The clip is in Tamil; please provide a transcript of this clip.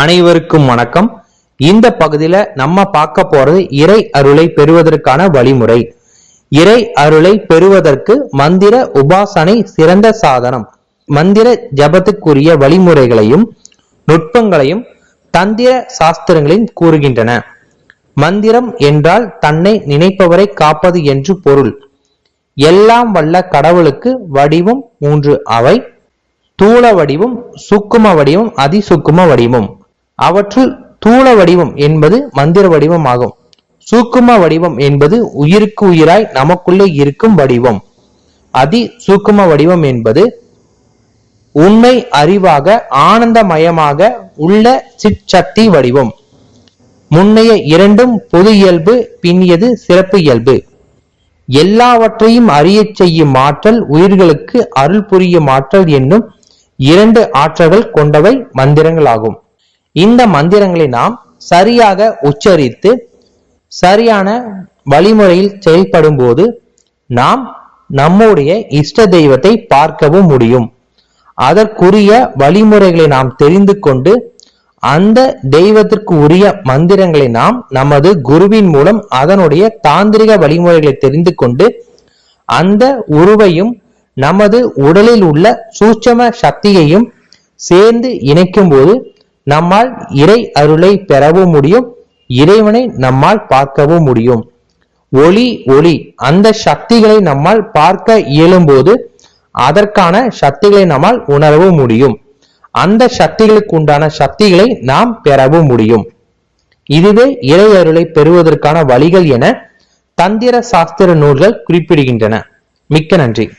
அனைவருக்கும் வணக்கம். இந்த பகுதியில நம்ம பார்க்க போறது இறை அருளை பெறுவதற்கான வழிமுறை. இறை அருளை பெறுவதற்கு மந்திர உபாசனை சிறந்த சாதனம். மந்திர ஜபத்துக்குரிய வழிமுறைகளையும் நுட்பங்களையும் தந்திர சாஸ்திரங்களையும் கூறுகின்றன. மந்திரம் என்றால் தன்னை நினைப்பவரை காப்பது என்று பொருள். எல்லாம் வல்ல கடவுளுக்கு வடிவம் மூன்று அவை. தூள வடிவும் சுக்கும வடிவம் அதிசுக்கும வடிவம். அவற்றுள் தூள வடிவம் என்பது மந்திர வடிவம் ஆகும் சூக்கும வடிவம் என்பது உயிருக்கு உயிராய் நமக்குள்ளே இருக்கும் வடிவம். அதி சூக்கும வடிவம் என்பது உண்மை அறிவாக ஆனந்தமயமாக உள்ள சிற்சக்தி வடிவம். முன்னைய இரண்டும் பொது இயல்பு பின்னியது சிறப்பு இயல்பு. எல்லாவற்றையும் அறியச் செய்யும் ஆற்றல் உயிர்களுக்கு அருள் புரியும் ஆற்றல் என்னும் இரண்டு ஆற்றல்கள் கொண்டவை மந்திரங்களாகும். இந்த மந்திரங்களை நாம் சரியாக உச்சரித்து சரியான வழிமுறையில் செயல்படும் போது நாம் நம்முடைய இஷ்ட தெய்வத்தை பார்க்கவும் முடியும். அதற்குரிய வழிமுறைகளை நாம் தெரிந்து கொண்டு அந்த தெய்வத்திற்கு உரிய மந்திரங்களை நாம் நமது குருவின் மூலம் அதனுடைய தாந்திரிக வழிமுறைகளை தெரிந்து கொண்டு அந்த உருவையும் நமது உடலில் உள்ள சூட்சம சக்தியையும் சேர்ந்து இணைக்கும் போது நம்மால் இறை அருளை பெறவும் முடியும் இறைவனை நம்மால் பார்க்கவும் முடியும். ஒளி ஒளி அந்த சக்திகளை நம்மால் பார்க்க இயலும்போது அதற்கான சக்திகளை நம்மால் உணரவும் முடியும். அந்த சக்திகளுக்கு உண்டான சக்திகளை நாம் பெறவும் முடியும். இதுவே இறை அருளை பெறுவதற்கான வழிகள் என தந்திர சாஸ்திர நூல்கள் குறிப்பிடுகின்றன. மிக்க நன்றி.